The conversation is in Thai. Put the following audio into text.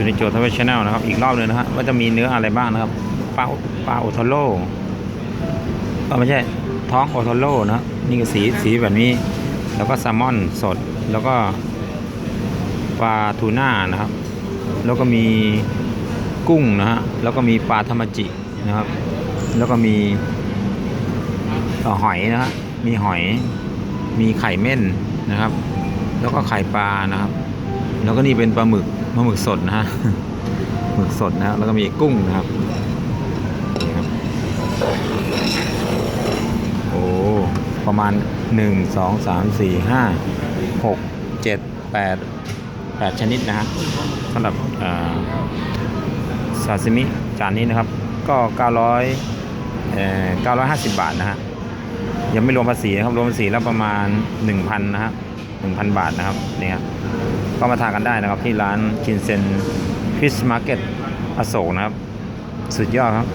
สุนิโจทวีชแนลนะครับ อีกรอบหนึงนะฮะว่าจะมีเนื้ออะไรบ้างนะครับปลาปลาโอทโร่เออไม่ใช่ท้องโอทโร่นะครับนี่ก็สีสีแบบนี้ แล้วก็แซลมอนสดแล้วก็ปลาทูน่านะครับ แล้วก็มีกุ้งนะฮะแล้วก็มีปลาธรรมจินะครับ แล้วก็มีหอยนะฮะมีหอยมีไข่เม่นนะครับ แล้วก็ไข่ปลานะครับ แล้วก็นี่เป็นปลาหมึกปลาหมึกสดนะฮะหมึกสดนะฮะแล้วก็มีกุ้งนะครับนี่ครับ โอ้ประมาณ 1 2 3 4 5 6 7 8 8 ชนิดนะฮะสำหรับซาซิมิจานนี้นะครับ ก็ 900เอ่อ950 บาทนะฮะยังไม่รวมภาษีนะครับรวมภาษีแล้วประมาณ 1,000นะฮะ1,000 บาทนะครับนี่ครับ ก็มาทานกันได้นะครับที่ร้านคินเซนฟิชมาร์เก็ตอโศกนะครับ สุดยอดครับ